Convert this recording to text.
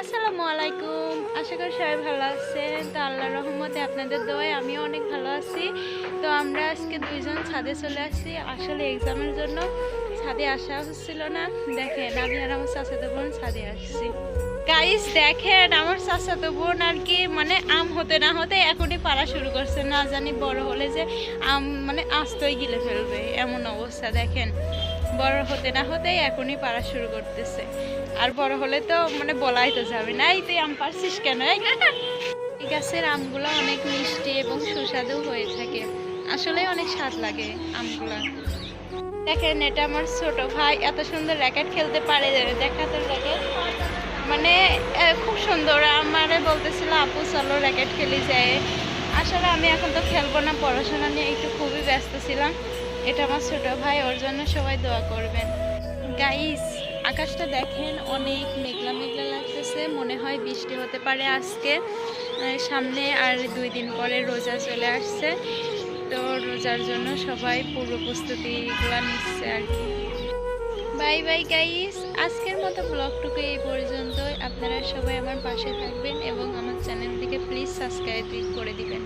আসসালামু আলাইকুম। আশা করি সবাই ভালো আছেন। তো আল্লাহর রহমতে আপনাদের দোয়ায় আমিও অনেক ভালো আছি। তো আমরা আজকে দুইজন ছাদে চলে আসছি। আসলে এক্সামের জন্য ছাদে আসা হচ্ছিল না। দেখেন, আমি আর আমার চাচাতো বোন ছাদে আসছি। গাইস দেখেন, আমার চাচাতো বোন আর কি মানে আম হতে না হতে এখনই পারা শুরু করছে। না জানি বড় হলে যে আম মানে আস্তই গিলে ফেলবে। এমন অবস্থা, দেখেন। বড় হতে না হতেই এখনই পারা শুরু করতেছে। আর বড় হলে তো মানে বলাই তো যাবে না। এই তুই আম পারছিস কেন? এই গাছের আমগুলো অনেক মিষ্টি এবং সুস্বাদু হয়ে থাকে। আসলে অনেক স্বাদ লাগে আমগুলো। দেখেন, এটা আমার ছোট ভাই। এত সুন্দর র্যাকেট খেলতে পারে দেখাতে র্যাকেট মানে খুব সুন্দর। আমার বলতেছিল, আপু, চলো র্যাকেট খেলি যায় আসলে আমি এখন তো খেলব না, পড়াশোনা নিয়ে একটু খুবই ব্যস্ত ছিলাম। এটা আমার ছোট ভাই, ওর জন্য সবাই দোয়া করবেন। গাইস আকাশটা দেখেন, অনেক মেঘলা মেঘলা লাগতেছে, মনে হয় বৃষ্টি হতে পারে আজকে। সামনে আর দুই দিন পরে রোজা চলে আসছে, তো রোজার জন্য সবাই পূর্ব প্রস্তুতিগুলো নিচ্ছে আর কি। বাই বাই গাইস আজকের মতো ব্লগটুকু এই পর্যন্তই। আপনারা সবাই আমার পাশে থাকবেন এবং আমার চ্যানেলটিকে প্লিজ সাবস্ক্রাইব করে দিবেন।